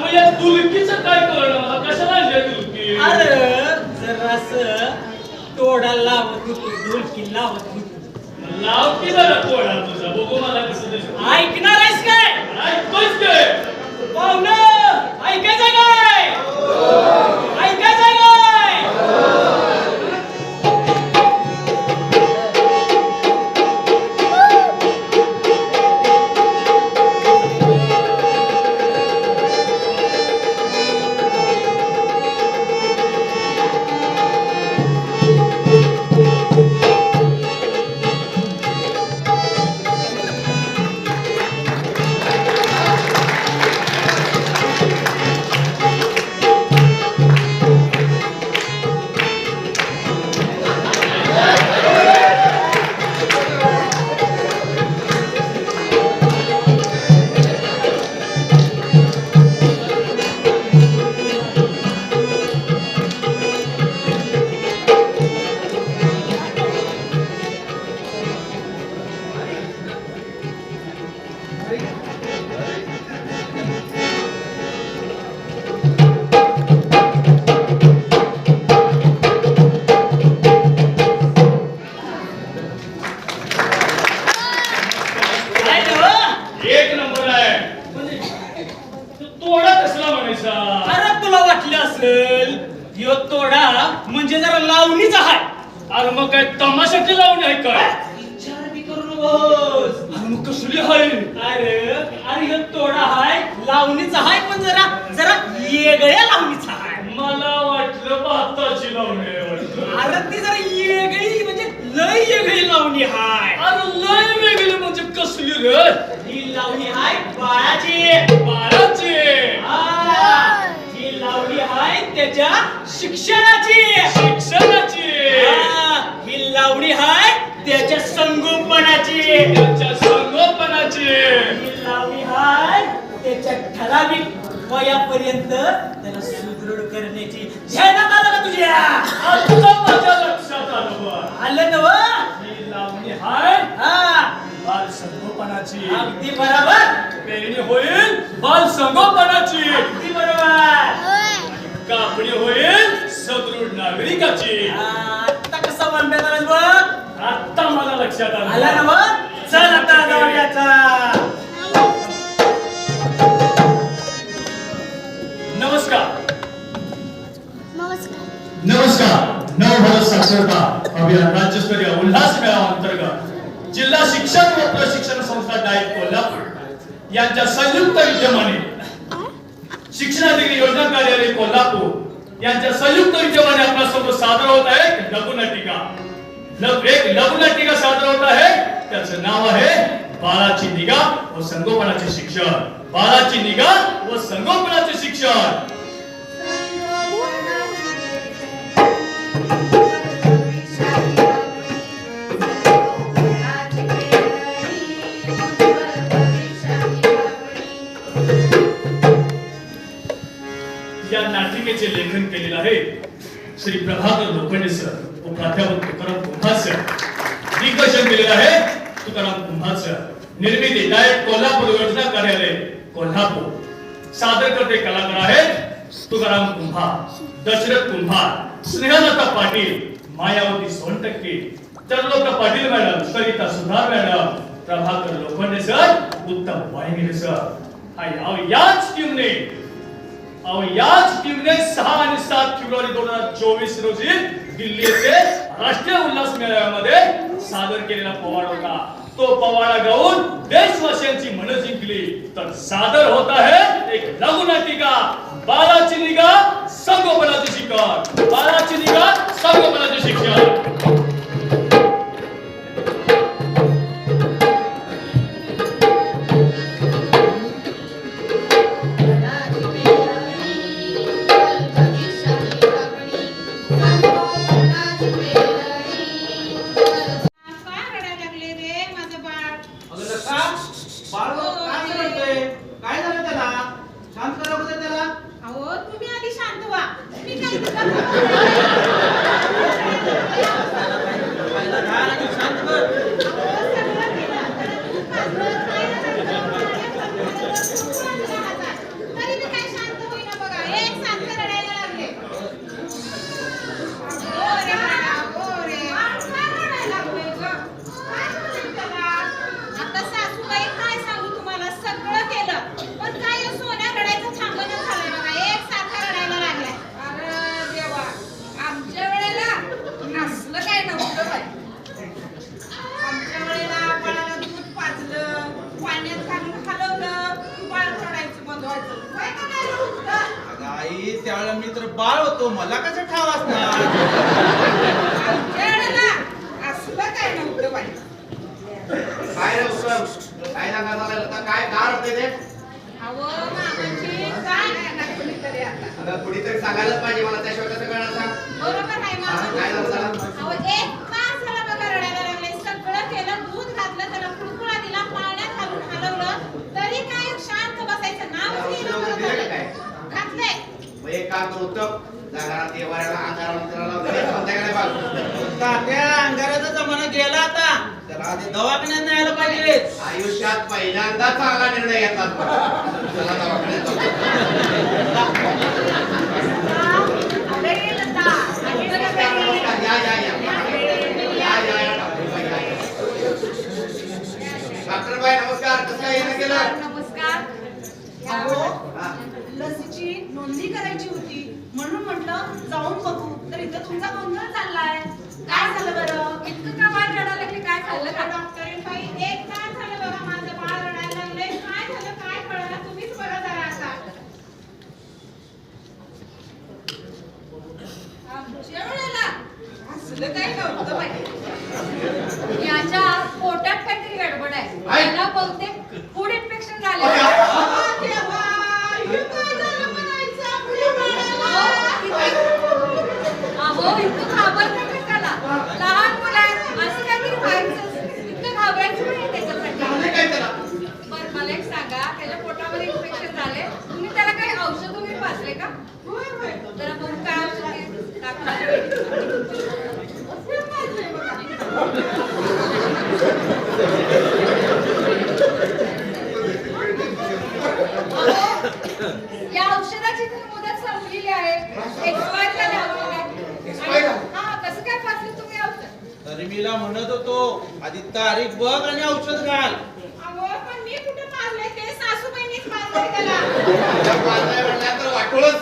मग या दुलकीचं काय कळलं? मला कशाला आणली दुलकी? अरे जरास तोडा लावत होती ढोलकी लावत होती. लाव की जरा तुझा बघू मला कसं दिसत ऐकणार आहेस काय? ऐकतोच काय? पाहुणं ऐकायचं काय नमस्कार. नवभारत साक्षरता अभियान राज्यस्तरीय उल्हास मेळावा अंतर्गत जिल्हा शिक्षण व प्रशिक्षण संस्था डायट कोल्हापूर यांच्या संयुक्त विद्यमाने शिक्षणाधिकारी योजना कार्यालय कोल्हापूर यांच्या संयुक्त विद्यमाने आपल्यासमोर सादर होत आहे लघुनाटिका एक लघुनाटिका सादर होत आहे. त्याचं नाव आहे बाळाची निगा व संगोपनाचे शिक्षण. बाळाची निगा व संगोपनाचे शिक्षण. श्री प्रभाकर लोखंडे सर व प्राध्यापक तुकाराम कुंभार सर. दिग्दर्शन केलेलं आहे तुकाराम कुंभार सर. निर्मिती डायट कोल्हापूर योजना कार्यालय कोल्हापूर. सादर करते कलाकार आहेत Tukaram Kumbhar Dashrath Kumbhar Snehalata Patil Mayawati Sontakke Chandraloka Patil madam Sarita Sudhar madam Prabhakar Lokhande sir उत्तम वाहिनी सर. हा या- याच टीमने याच टीमने सहा आणि सात फेब्रुवारी दोन हजार चोवीस रोजी दिल्ली येथे राष्ट्रीय उल्हास मेळाव्यामध्ये सादर केलेला पोवाडा होता तो पोवाडा गाऊन देशवासियांची मन जिंकली तर सादर होत आहे एक लघुनाटिका बालाची निगा संगोपनाचे शिक्षण बालाची निगा संगोपनाचे शिक्षण अगं का बाळ काय काय झालं त्याला? शांत करा बरं त्याला. अहो तुम्ही आधी शांत व्हा. मी काही तुला काय नव्हतं बाई आमच्या वेळेला बाळाला दूध पाजलं पाण्यात घालून हलवलं बाळ चढायचं बंद व्हायचं. काय आई त्यावेळेला मी तर बाळ होतो. मला कसं ठाव असणार? आमच्या वेळेला असलं काय नव्हतं बाई. काय रे उत्सव काय सांगायला लागला? काय कार होते ते? अहो मामाची काय नाही कुणीतरी आता अगं कुणीतरी सांगायलाच पाहिजे मला त्याशिवाय कसं कळणार सांग. बरोबर आहे हा, काय झालं मामा त्याला? अहो एक तास झाला बघा रडायला लागले. सगळं केलं दूध घातलं त्याला कुळकुळा दिला पाण्यात घालून हलवलं. तरी काय शांत बसायचं? नावच घेईना औषध बरं दिलं का झालं. काय? घातलंय. मग एक काम करू उत्तम त्या घरात देवाऱ्याला अंधाराला घरी संध्याकाळी बघ तात्या अंगाराचा जमाना गेला आता. त्याला आधी दवाखान्यात न्यायला पाहिजे. आयुष्यात पहिल्यांदा चांगला निर्णय घेतला नोंदणी करायची होती. म्हणून म्हटलं जाऊन बघू. तर इथं तुमचा गोंधळ चाललाय. काय झालं बरं? इतकं का बाळ रडायला लागले? काय झालं? का डॉक्टर बाई एक तास झालं बघा माझं बाळ रडायला लागले काय झालं काय कळलं तुम्हीच बघा जरा आता आमच्या वेळेला असलं काय नव्हतं बाई याच्या पोटात काहीतरी गडबड आहे आहे? याला बहुतेक फूड इन्फेक्शन झाले अरे, देवा, हे काय झालं म्हणायचं आपल्या बाळाला? अहो इतकं घाबरतं कशाला लहान मुलं आहेत असं काहीतरी व्हायचं इतकं घाबरायचं नाही त्याच्यासाठी झालं काय त्याला बरं मला एक सांगा त्याच्या पोटामध्ये इन्फेक्शन झाले तुम्ही त्याला काही औषध वगैरे पाजले का होय, होय. जरा मग काय औषध आहे? दाखवा. हे पाहिजे बघा. या औषधाची तर मुदत संपलेली आहे एक्सपायर झाले औषध आहे. Expired? आणि- हा कसं काय पाजलं तुम्ही मीला म्हणत होतो आधी तारीख बघ आणि औषध घाल. वाटोळच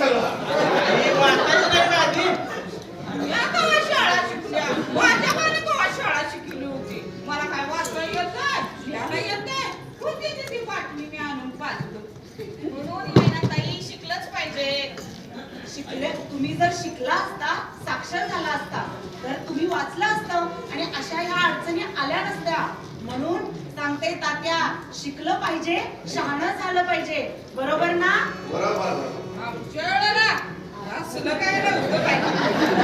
शिकले तुम्ही जर शिकला असता साक्षर झाला असता तर तुम्ही वाचला असतं आणि अशा ह्या अडचणी आल्या नसत्या. म्हणून सांगते तात्या शिकलं पाहिजे शहाणं झालं पाहिजे. बरोबर ना?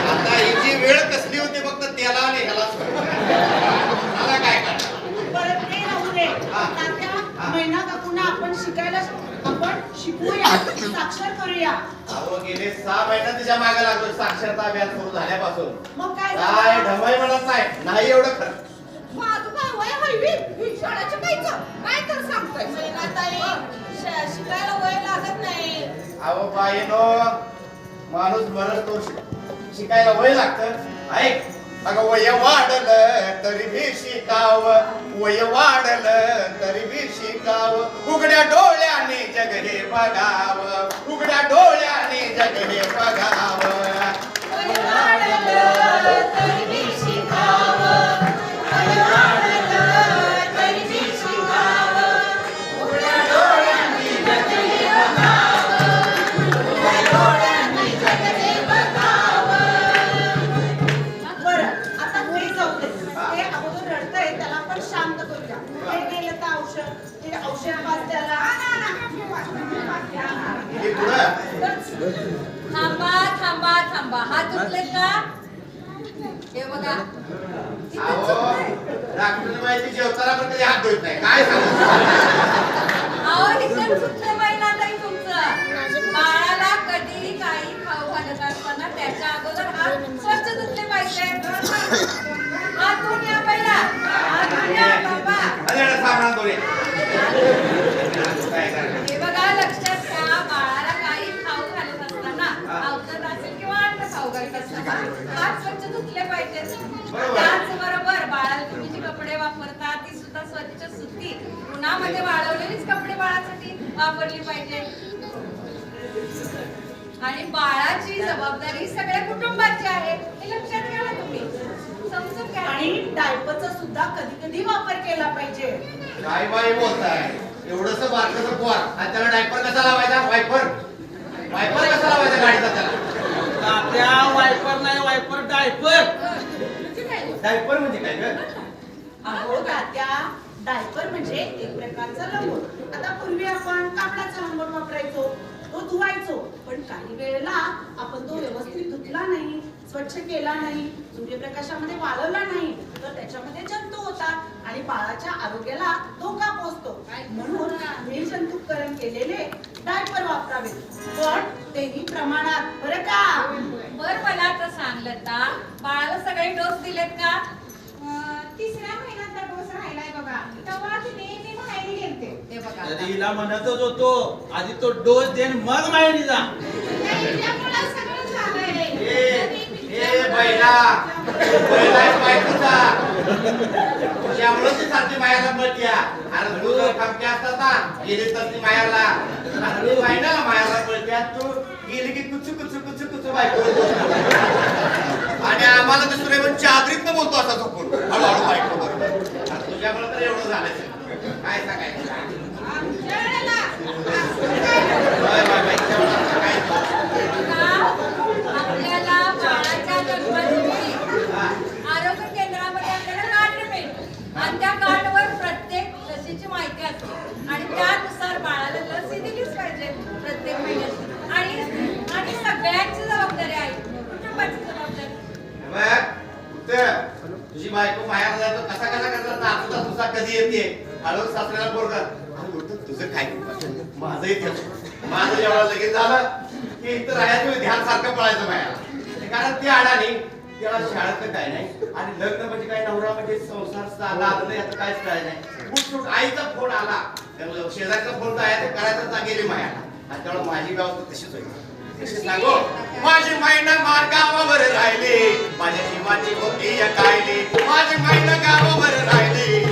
आता हिची वेळ कसली होती फक्त त्याला आणि करणार परत ते राहू दे. तात्या महिना काकूना आपण शिकायला आपण शिकूया साक्षर करूया. अहो गेले सहा महिन्यात तिच्यामागे लागलो. साक्षरता अभियान सुरू झाल्यापासून. मग काय काय झालं? ढमाई म्हणत नाही. नाही एवढं खरं. माझं ही काय तर सांगतोय. शिकायला वय लागत नाही. अहो बाईनो माणूस मरत तो शिक- शिकायला वय लागत. ऐक अगं वय वाढलं तरी भी शिकाव. वय वाढलं तरी भी शिकाव. उघड्या डोळ्याने जग हे बघाव. उघड्या डोळ्याने जग हे बघाव. थांबा थांबा थांबा. हा तुटले का? हे बघा. अहो माहिती जेवताना पण कधी हात धुत नाही काय सांगू इथं महिना तुमचं. बाळाला कधीही काही खाऊ घालत असताना त्याच्या अगोदर हात स्वच्छ धुतले पाहिजे. हात धुण्या पहिला हात धुण्या बाबा. अरे हे बघा लक्षात घ्या बाळाला काही खाऊ घालत असताना औषध असेल किंवा अन्न खाऊ घालत असताना हात स्वच्छ धुतले पाहिजेत. बरोबर. त्याचबरोबर बाळाला तुम्ही जी कपडे वापरता ती सुद्धा स्वच्छ सुती. उन्हामध्ये वाळवलेलीच कपडे बाळासाठी वापरली पाहिजे आणि बाळाची जबाबदारी सगळ्या कुटुंबाची आहे. हे लक्षात घ्या ना तुम्ही. समजून घ्या. आणि डायपरचा सुद्धा कधी कधी वापर केला पाहिजे. काय बाई बोलताय. एवढस बारकस पोर आणि त्याला डायपर कसा लावायचा? वायपर वायपर कसा लावायचा गाडीचा त्याला? तात्या वायपर नाही वायपर डायपर डायपर म्हणजे काय ग? अहो तात्या डायपर म्हणजे एक प्रकारचा लंगोट आता पूर्वी आपण कापडाचा लंगोट वापरायचो तो धुवायचो पण काही वेळेला आपण तो व्यवस्थित धुतला नाही स्वच्छ केला नाही सूर्यप्रकाशामध्ये वाळवला नाही तर त्याच्यामध्ये जंतू होतात आणि बाळाच्या आरोग्याला धोका पोहोचतो. म्हणून निर्जंतुकरण केलेले डायपर वापरावे. पण तेही प्रमाणात. बरं का? बर मला आता सांग लता. बाळाला सगळे डोस दिलेत का? तिसऱ्या महिन्याचा डोस राहिलाय बघा. तेव्हा ती नेहमी माहेरी गेलते. ते बघा तरी हिला म्हणतच होतो आधी तो डोस देन मग माहेरी जा. सगळं झालंय. ए ए बैला. बैला बायकोचा. त्यामुळं ती सारखी मायाला बळत्या अरे तू खमक्या असतात ना. गेली तर ती मायाला. अरे तू मायाला बळत्या तू गेली की कुचू कुचू कुचू कुचू बायको. आणि आम्हाला दुसरे पण चादरीतनं बोलतो असा झोपून. हळूहळू बायको बरोबर. तुझ्यामुळे तर एवढं झालं काय सांगायचं आमच्या वेळेला बाय बाय बाय तेवढं सांगायचं का आपल्याला बाळाच्या जन्माची आरोग्य केंद्रामध्ये आपल्याला कार्ड मिळतं आणि त्या कार्डवर प्रत्येक लसीची माहिती असते आणि त्यानुसार बाळाला लस ही दिलीच पाहिजे प्रत्येक महिन्याची आणि आणि सगळ्यांची जबाबदारी आहे कुटुंबाची जबाबदारी बघ, उत्तर. तुझी बायको मायाला जातो कसा कसा करतात नाचता तुझा कधी येते. हळूच सासऱ्याला बोलतात अरे उत्तर, तुझं काय माझं येते माझं जेव्हा लगेच झालं की इतर राहायचं म्हणजे ध्यान सारखं पळायचं मायाला कारण ती अडाणी त्याला शाळेत काय नाही. आणि लग्न म्हणजे काय? नवरा म्हणजे संसार साधा आलं याचं काहीच काय नाही. उठ आईचा फोन आला. त्यामुळे शेजारचा फोन आहे ते करायचं गेली मायाला. आणि त्यामुळे माझी व्यवस्था तशीच होईल कशी माझी मायना मार गावावर राहिली. माझ्या जीवाची होती या कायली. माझी मायना गावावर राहिली.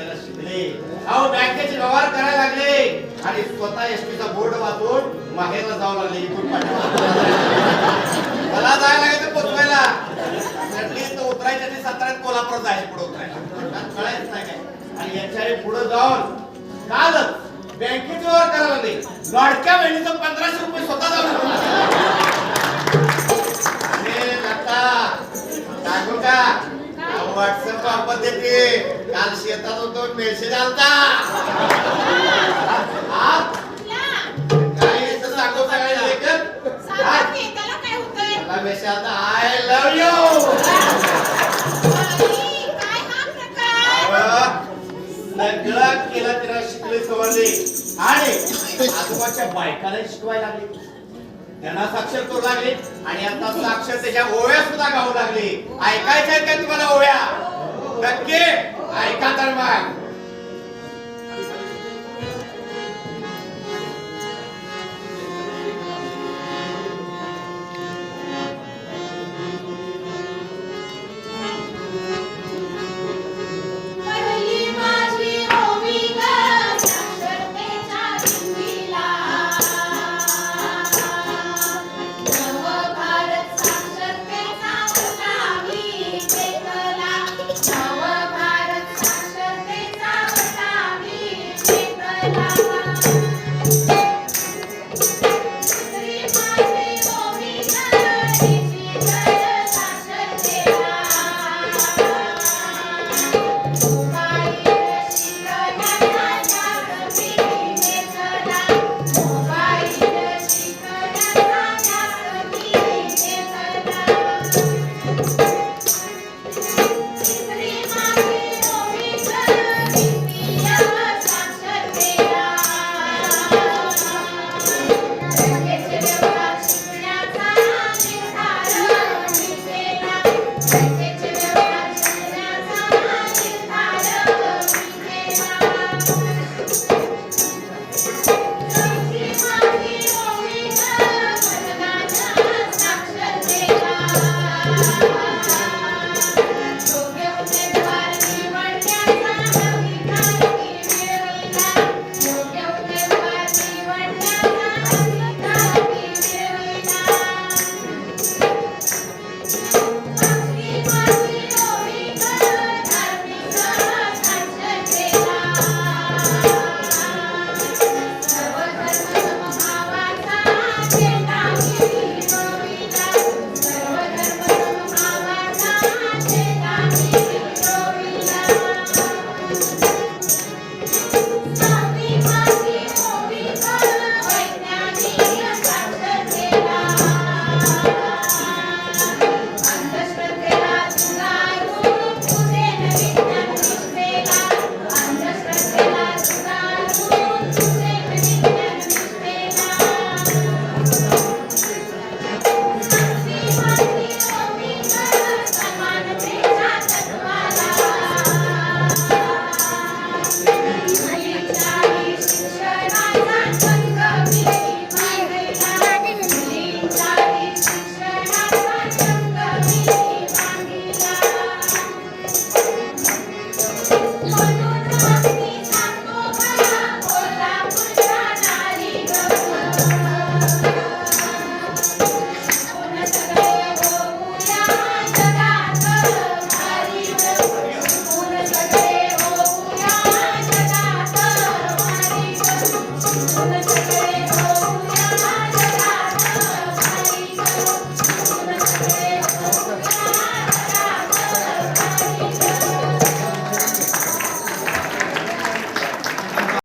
वाचायला शिकले. अहो बँकेचे व्यवहार करायला लागले. आणि स्वतः एसटीचा बोर्ड वाचून माहेरला जावं लागले इथून मला जायला लागायचं पोचवायला. तर उतरायच्या ते साताऱ्यात कोल्हापूर जायचं पुढे उतरायला कळायच नाही काय. आणि याच्यापुढे जाऊन कालच बँकेचे व्यवहार करायला लागले. लाडक्या बहिणीचं पंधराशे रुपये स्वतः जाऊन अरे लता टाकू का व्हॉट्सअप वापर देते. काल शेतात होतो मेसेज आलता. काय सांगू त्याला मला मेसेज आलता आय यू सगळं केलं तिला शिकले सवरले आणि आजोबाच्या बायकाला शिकवायला लागले. त्यांना साक्षर करू लागले. आणि आता साक्षर त्याच्या ओव्या सुद्धा गाऊ लागले. ऐकायच्या आहेत का तुम्हाला ओव्या?